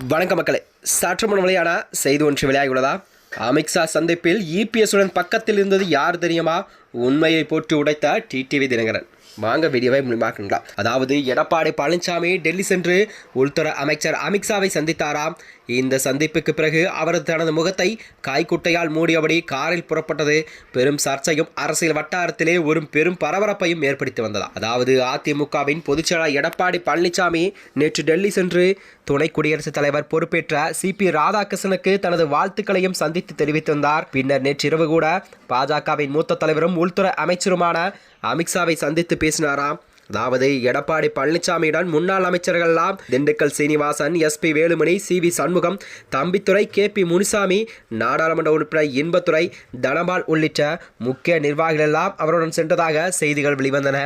வணக்க மக்களே. சற்று முன் வெளியான செய்தி ஒன்று வெளியாகியுள்ளதா? அமித்ஷா சந்திப்பில் இபிஎஸ்ஸுடன் பக்கத்தில் இருந்தது யார் தெரியுமா? உண்மையை போட்டு உடைத்த டிடிவி தினகரன். வாங்க வீடியோவை முன்பாக்கலாம் அதாவது எடப்பாடி பழனிசாமி டெல்லி சென்று உள்துறை அமைச்சர் அமித்ஷாவை சந்தித்தாராம். இந்த சந்திப்புக்கு பிறகு அவர் தனது முகத்தை காய்குட்டையால் மூடியபடி காரில் புறப்பட்டது. பெரும் சர்ச்சையும் அரசியல் வட்டாரத்திலே ஒரு பெரும் பரபரப்பையும் ஏற்படுத்தி வந்ததா. அதாவது அதிமுகவின் பொதுச்செயலாளர் எடப்பாடி பழனிசாமி நேற்று டெல்லி சென்று துணை குடியரசுத் தலைவர் பொறுப்பேற்ற சிபி ராதாகிருஷ்ணனுக்கு தனது வாழ்த்துக்களையும் சந்தித்து தெரிவித்திருந்தார். பின்னர் நேற்றிரவு கூட பாஜகவின் மூத்த தலைவரும் உள்துறை அமைச்சருமான அமித்ஷாவை சந்தித்து பேசினாராம் அதாவது எடப்பாடி பழனிசாமியுடன் முன்னாள் அமைச்சர்கள்லாம் Dindigul Srinivasan SP Velumani C V Shanmugam Thambidurai K P Munisamy நாடாளுமன்ற உறுப்பினர் இன்பத்துறை தனபால் உள்ளிட்ட முக்கிய நிர்வாகிகள் எல்லாம் அவருடன் சென்றதாக செய்திகள் வெளிவந்தன.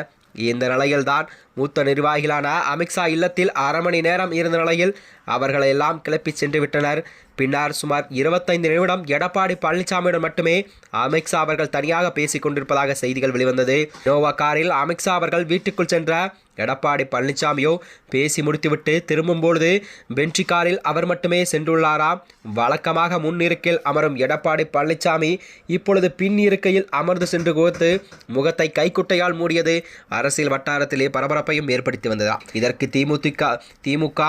இந்த நிலையில்தான் மூத்த நிர்வாகிகளான அமித்ஷா இல்லத்தில் அரை மணி நேரம் இருந்த நிலையில் அவர்களை எல்லாம் கிளப்பி சென்று விட்டனர். பின்னர் சுமார் இருபத்தைந்து நிமிடம் எடப்பாடி பழனிசாமியுடன் மட்டுமே அமித்ஷா அவர்கள் தனியாக பேசிக் கொண்டிருப்பதாக செய்திகள் வெளிவந்தது. நோவா காரில் அமித்ஷா அவர்கள் வீட்டுக்குள் சென்ற எடப்பாடி பழனிசாமியோ பேசி முடித்துவிட்டு திரும்பும்பொழுது பென்ட்ரி காரில் அவர் மட்டுமே சென்றுள்ளாராம் வழக்கமாக முன் இருக்கையில் அமரும் எடப்பாடி பழனிசாமி இப்பொழுது பின் இருக்கையில் அமர்ந்து சென்று கோர்த்து முகத்தை கைக்குட்டையால் மூடியது அரசியல் வட்டாரத்திலே பரபரப்பையும் ஏற்படுத்தி வந்ததா இதற்கு திமுக திமுக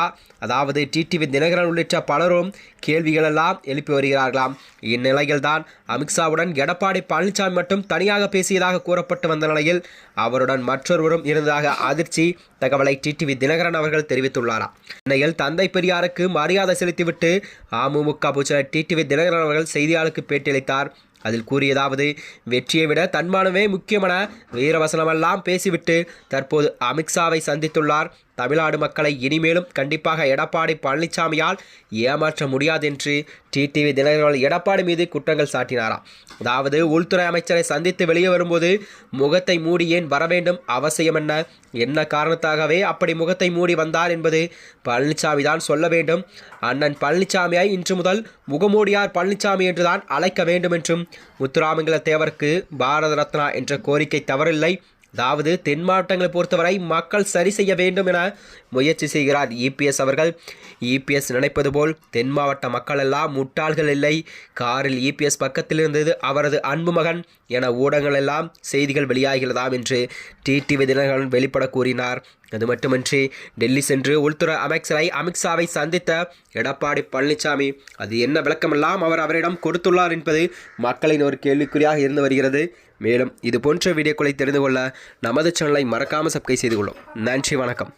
அதாவது டிடிவி தினகரன் உள்ளிட்ட பலரும் கேள்விகளெல்லாம் எழுப்பி வருகிறார்களாம். இந்நிலையில்தான் அமித்ஷாவுடன் எடப்பாடி பழனிசாமி மட்டும் தனியாக பேசியதாக கூறப்பட்டு வந்த நிலையில் அவருடன் மற்றொருவரும் இருந்ததாக அதிர்ச்சி தகவலை டிடிவி தினகரன் அவர்கள் தெரிவித்துள்ளாராம். இந்நிலையில் தந்தை பெரியாருக்கு மரியாதை செலுத்திவிட்டு அமமுக பூச்சர் டிடிவி தினகரன் அவர்கள் செய்தியாளருக்கு பேட்டியளித்தார். அதில் கூறியதாவது வெற்றியை விட தன்மானமே முக்கியமென வீரவசனமெல்லாம் பேசிவிட்டு தற்போது அமித்ஷாவை சந்தித்துள்ளார். தமிழ்நாடு மக்களை இனிமேலும் கண்டிப்பாக எடப்பாடி பழனிசாமியால் ஏமாற்ற முடியாது என்று டிடிவி தினகரன் எடப்பாடி மீது குற்றங்கள் சாட்டினாராம். அதாவது உள்துறை அமைச்சரை சந்தித்து வெளியே வரும்போது முகத்தை மூடி ஏன் வர வேண்டும் அவசியம் என்ன? என்ன காரணத்தாகவே அப்படி முகத்தை மூடி வந்தார் என்பது பழனிசாமி தான் சொல்ல வேண்டும். அண்ணன் பழனிசாமியை இன்று முதல் முகமூடியார் பழனிசாமி என்றுதான் அழைக்க வேண்டும் என்றும் முத்துராமங்கல தேவருக்கு பாரத ரத்னா என்ற கோரிக்கை தவறில்லை. அதாவது தென் மாவட்டங்களை பொறுத்தவரை மக்கள் சரி செய்ய வேண்டும் என முயற்சி செய்கிறார் இபிஎஸ் அவர்கள். இபிஎஸ் நினைப்பது போல் தென் மாவட்ட மக்கள் எல்லாம் முட்டாள்கள் இல்லை. காரில் இபிஎஸ் பக்கத்தில் இருந்தது அவரது அன்பு மகன் என ஊடகங்கள் எல்லாம் செய்திகள் வெளியாகிறதாம் என்று டிடிவி தினகரன் வெளிப்பட கூறினார். அது மட்டுமின்றி டெல்லி சென்று உள்துறை அமைச்சரை அமித்ஷாவை சந்தித்த எடப்பாடி பழனிசாமி அது என்ன விளக்கமெல்லாம் அவர் அவரிடம் கொடுத்துள்ளார் என்பது மக்களின் ஒரு கேள்விக்குறியாக இருந்து வருகிறது. மேலும் இது போன்ற வீடியோக்களை தெரிந்து கொள்ள நமது சேனலை மறக்காமல் சப்ஸ்கிரைப் செய்து கொள்ளும். நன்றி வணக்கம்.